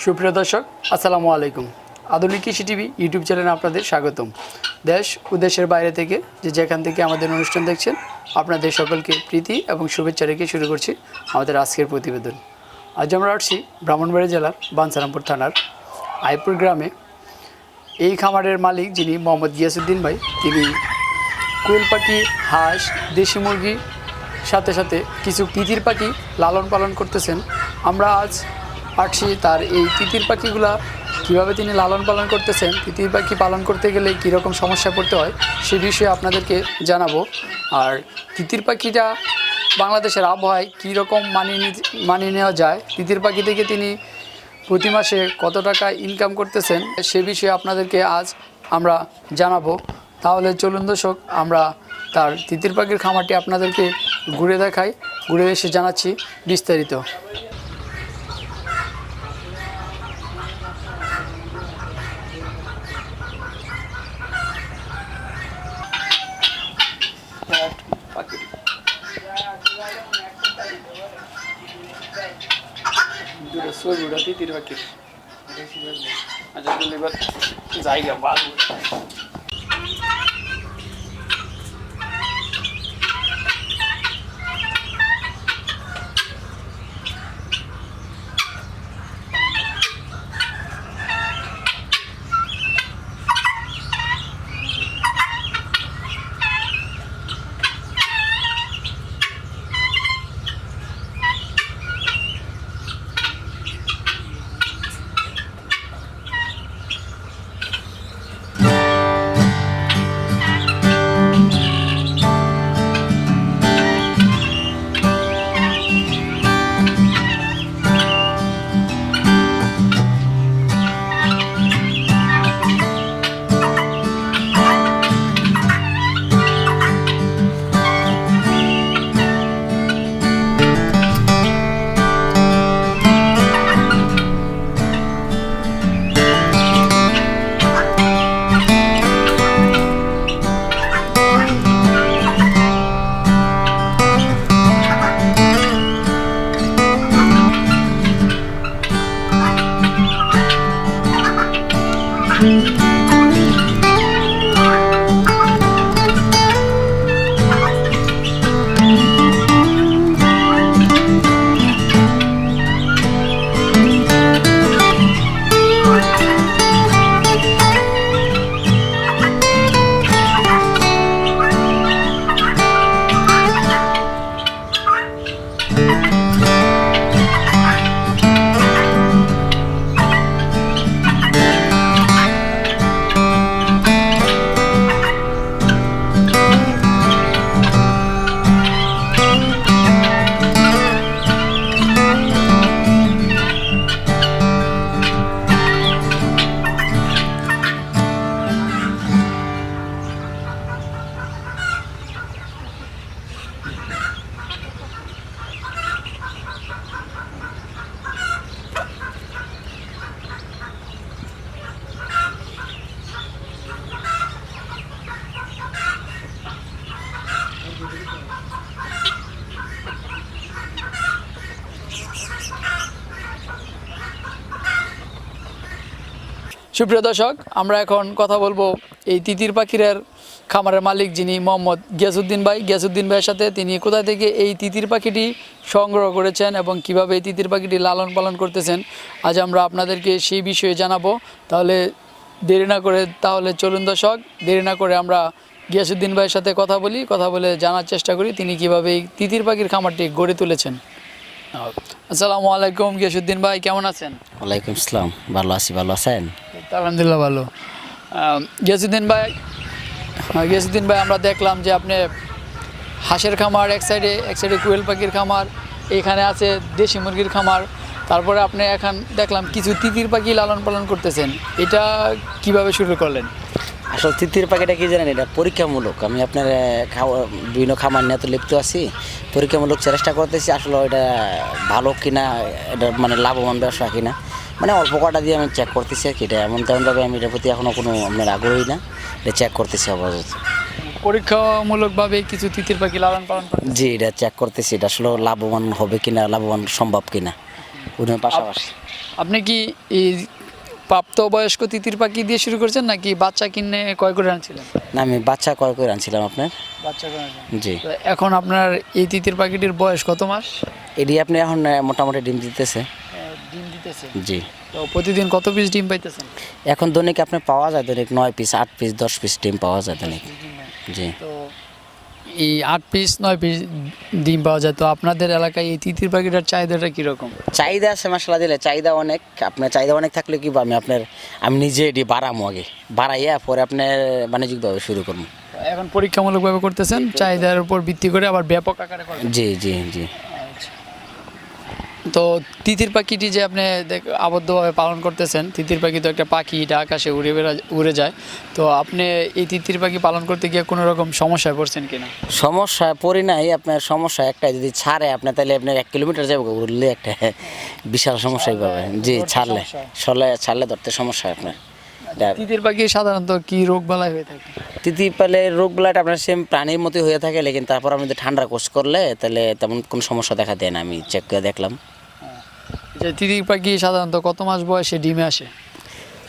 সুপ্রিয় দর্শক, আসসালামু আলাইকুম। আধুনিক কৃষি টিভি ইউটিউব চ্যানেলে আপনাদের স্বাগতম। দেশ ও দেশের বাইরে থেকে যে যেখান থেকে আমাদের অনুষ্ঠান দেখছেন, আপনাদের সকলকে প্রীতি এবং শুভেচ্ছা রেখে শুরু করছি আমাদের আজকের প্রতিবেদন। আজ আমরা আসছি ব্রাহ্মণবাড়ি জেলার বাঞ্ছারামপুর থানার আইপুর গ্রামে। এই খামারের মালিক যিনি মোহাম্মদ গিয়াসুদ্দিন ভাই, তিনি কোয়েল পাখি হাঁস, দেশি মুরগি, সাথে সাথে কিছু তিতির পাখি লালন পালন করতেছেন। আমরা আজ আসছি তার এই তিতির পাখিগুলা কীভাবে তিনি লালন পালন করতেছেন, তিতির পাখি পালন করতে গেলে কীরকম সমস্যা পড়তে হয়, সে বিষয়ে আপনাদেরকে জানাব। আর তিতির পাখিটা বাংলাদেশের আবহাওয়ায় কীরকম মানিয়ে মানিয়ে নেওয়া যায়, তিতির পাখি থেকে তিনি প্রতি মাসে কত টাকা ইনকাম করতেছেন, সে বিষয়ে আপনাদেরকে আজ আমরা জানাব। তাহলে চলুন দর্শক, আমরা তার তিতির পাখির খামারটি আপনাদেরকে ঘুরে দেখাই, ঘুরে এসে জানাচ্ছি বিস্তারিত। তিতির পাখি আচ্ছা জায়গা ভালো সুপ্রিয় দর্শক, আমরা এখন কথা বলব এই তিতির পাখিরের খামারের মালিক যিনি মোহাম্মদ গিয়াসুদ্দিন ভাই। গিয়াসুদ্দিন ভাইয়ের সাথে তিনি কোথা থেকে এই তিতির পাখিটি সংগ্রহ করেছেন এবং কীভাবে এই তিতির পাখিটি লালন পালন করতেছেন, আজ আমরা আপনাদেরকে সেই বিষয়ে জানাব। তাহলে দেরি না করে, তাহলে চলুন দর্শক, দেরি না করে আমরা গিয়াসুদ্দিন ভাইয়ের সাথে কথা বলি, কথা বলে জানার চেষ্টা করি তিনি কীভাবে এই তিতির পাখির খামারটি গড়ে তুলেছেন। আসসালামু আলাইকুম গিয়াসুদ্দিন ভাই কেমন আছেন? ওয়ালাইকুম আসসালাম ভালো আছি ভালো আছেন? আলহামদুলিল্লাহ ভালো। গিয়াসুদ্দিন ভাই গিয়াসুদ্দিন ভাই আমরা দেখলাম যে আপনি হাঁসের খামার এক সাইডে এক সাইডে কুয়েল পাখির খামার এখানে আছে দেশি মুরগির খামার তারপরে আপনি এখন দেখলাম কিছু তিতির পাখি লালন পালন করতেছেন। এটা কীভাবে শুরু করলেন? আসলে তিতির পাখিটা কি জানেন এটা? পরীক্ষামূলক। আমি আপনার খাওয়া বিভিন্ন খামার নিয়ে তো লিপ্ত আছি। পরীক্ষামূলক চেষ্টা করতেছি আসলে এটা ভালো কিনা এটা মানে লাভবান ব্যবসা কিনা। মানে অল্প কটা দিয়ে আমি চেক করতেছি আর কি। এটা এমন তেমনভাবে আমি এটার প্রতি এখনও কোনো আপনার আগ্রহী না। এটা চেক করতেছি আপাতত। পরীক্ষামূলকভাবে কিছু তিতির পাখি লালন পালন জি এটা চেক করতেছি। এটা আসলে লাভবান হবে কিনা লাভবান সম্ভব কিনা। পাশাপাশি। আপনি কি এই প্রাপ্ত বয়স্ক তিতির পাখি দিয়ে শুরু করেছেন নাকি বাচ্চা কিনে কয় করে আনছিলেন? না আমি বাচ্চা ক্রয় করে আনছিলাম আপনার। বাচ্চা করে জি। তো এখন আপনার এই তিতির পাখিটির বয়স কত মাস? এটি আপনি এখন আহ, মোটামুটি ডিম দিতেছে। ডিম দিতেছে। জি। তো প্রতিদিন কত পিস ডিম পাইতেছেন? এখন দৈনিক আপনি পাওয়া যায় দৈনিক নয় পিস আট পিস দশ পিস ডিম পাওয়া যায় দৈনিক। জি। তো এই আট পিস নয় পিস ডিম পাওয়া যায়। তো আপনাদের এলাকায় এই তিতির পাখিটার চাহিদাটা কীরকম? চাহিদা আছে মশলা দিলে। চাহিদা অনেক। আপনার চাহিদা অনেক থাকলে কি আমি আপনার আমি নিজে এটি বাড়ামো আগে। বাড়াইয়া পরে আপনার বাণিজ্যিকভাবে শুরু করব এখন পরীক্ষামূলকভাবে করতেছেন? চাহিদার উপর ভিত্তি করে আবার ব্যাপক আকারে জি জি জি। তো তিতির পাখিটি যে আপনি দেখ- আবদ্ধভাবে পালন করতেছেন তিতির পাখি তো একটা পাখি এটা আকাশে উড়ে বেড়া উড়ে যায়। তো আপনি এই তিতির পাখি পালন করতে গিয়ে কোনো রকম সমস্যায় পড়ছেন কিনা? সমস্যা পড়ি নাই আপনার সমস্যা একটা যদি ছাড়ে আপনি তাহলে আপনার এক কিলোমিটার যাবে উড়লে একটা বিশাল সমস্যাই পাবে জি ছাড়লে সলে ছাড়লে ধরতে সমস্যা আপনার। তিতির পাখি সাধারণত কি রোগ বালাই হয়ে থাকে? তিতি পেলে রোগ বেলাটা আপনার সেম প্রাণীর মতোই হয়ে থাকে লেকিন তারপর আপনি যদি ঠান্ডা কোর্স করলে তাহলে তেমন কোনো সমস্যা দেখা দেয় না আমি চেক করে দেখলাম। যে তিতির পাখি সাধারণত কত মাস বয়সে ডিমে আসে?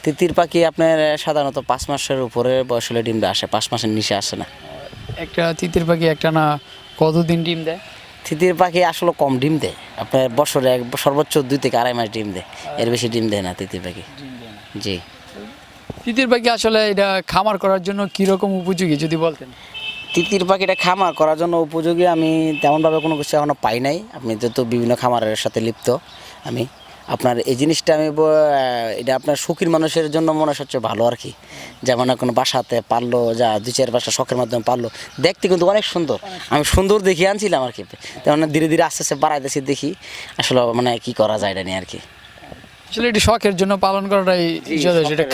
তিতির পাখি আপনার সাধারণত পাঁচ মাসের উপরে বয়স হলে ডিমটা আসে পাঁচ মাসের নিচে আসে না। একটা তিতির পাখি একটা না কতদিন ডিম দেয়? তিতির পাখি আসলে কম ডিম দেয় আপনার বছরে এক সর্বোচ্চ দুই থেকে আড়াই মাস ডিম দেয় এর বেশি ডিম দেয় না তিতির পাখি। জি। তিতির পাখি আসলে এটা খামার করার জন্য কীরকম উপযোগী, যদি বলতেন? তিতির পাখিটা খামার করার জন্য উপযোগী, আমি তেমনভাবে কোনো কিছু এখনও পাই নাই। আপনি তো বিভিন্ন খামারের সাথে লিপ্ত, আমি আপনার এই জিনিসটা আমি এটা আপনার সুখীর মানুষের জন্য মনে হয় সবচেয়ে ভালো আর কি। যেমন কোনো বাসাতে পারল, যা দুই চার বাসা শখের মাধ্যমে পারল, দেখতে কিন্তু অনেক সুন্দর। আমি সুন্দর দেখি আনছিলাম আর কি। তেমন ধীরে ধীরে আস্তে আস্তে বাড়াইতেছি, দেখি আসলে মানে কি করা যায় এটা নিয়ে আর কি। আসলে এটি শখের জন্য পালন করাটাই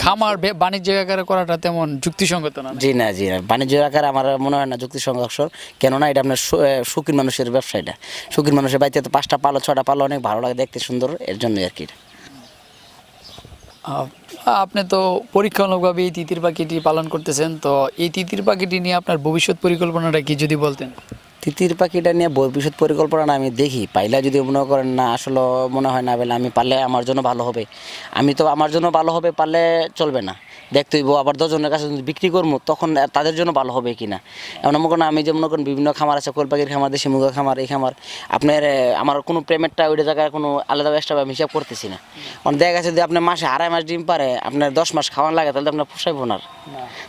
খামার বে- বাণিজ্য আকারে করাটা তেমন যুক্তিসঙ্গত না জি না জি না। বাণিজ্য আকারে আমার মনে হয় না যুক্তিসঙ্গ অক্ষর কেননা এটা আপনার মানুষের ব্যবসা এটা। মানুষের বাড়িতে তো পাঁচটা পালো ছটা পালো অনেক ভালো লাগে দেখতে সুন্দর এর জন্যই আর কি এটা। আপনি তো পরীক্ষামূলকভাবে এই তিতির পাখিটি পালন করতেছেন তো এই তিতির পাখিটি নিয়ে আপনার ভবিষ্যৎ পরিকল্পনাটা কি যদি বলতেন? তিতির পাখিটা নিয়ে ভবিষ্যৎ পরিকল্পনা আমি দেখি। পাইলা যদি মনে করেন, না, আসলে মনে হয় না, বলে আমি পারলে আমার জন্য ভালো হবে। আমি তো আমার জন্য ভালো হবে, পারলে চলবে না। দেখতে হইব আবার দশজনের কাছে যদি বিক্রি করব তখন তাদের জন্য ভালো হবে কি না এমন মনে করেন আমি যে মনে করেন বিভিন্ন খামার আছে কোল পাখির খামার দেশি মুগা খামার এই খামার আপনার আমার কোনো পেমেন্টটা ওইটা জায়গায় কোনো আলাদা এক্সট্রা আমি হিসাব করতেছি না। কারণ দেখা গেছে যদি আপনার মাসে আড়াই মাস ডিম পারে আপনার দশ মাস খাওয়ান লাগে তাহলে তো আপনার পোষাইবো না।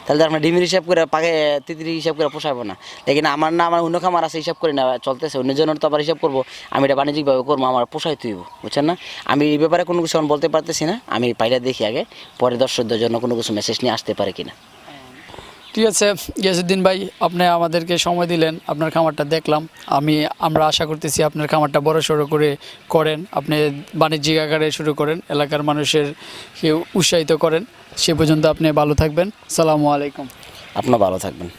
তাহলে তো আপনার ডিমের হিসাব করে পাকে তিতির হিসাব করে পোষাবো না। লেকিন আমার না আমার অন্য খামার আছে হিসাব করি না চলতেছে অন্য জনের তো আবার হিসাব করব আমি এটা বাণিজ্যিকভাবে করব আমার পোষাই তুইব বুঝছেন না? আমি এই ব্যাপারে কোনো কিছু বলতে পারতেছি না আমি পাইলে দেখি আগে পরে দর্শকদের জন্য কোনো কিছু মেসেজ নিয়ে আসতে পারে কিনা। ঠিক আছে গিয়াসুদ্দিন ভাই আপনি আমাদেরকে সময় দিলেন আপনার খামারটা দেখলাম। আমি আমরা আশা করতেছি আপনার খামারটা বড় সড়ো করে করেন আপনি বাণিজ্যিক আকারে শুরু করেন এলাকার মানুষের কেউ উৎসাহিত করেন। সে পর্যন্ত আপনি ভালো থাকবেন। সালামু আলাইকুম। আপনার ভালো থাকবেন।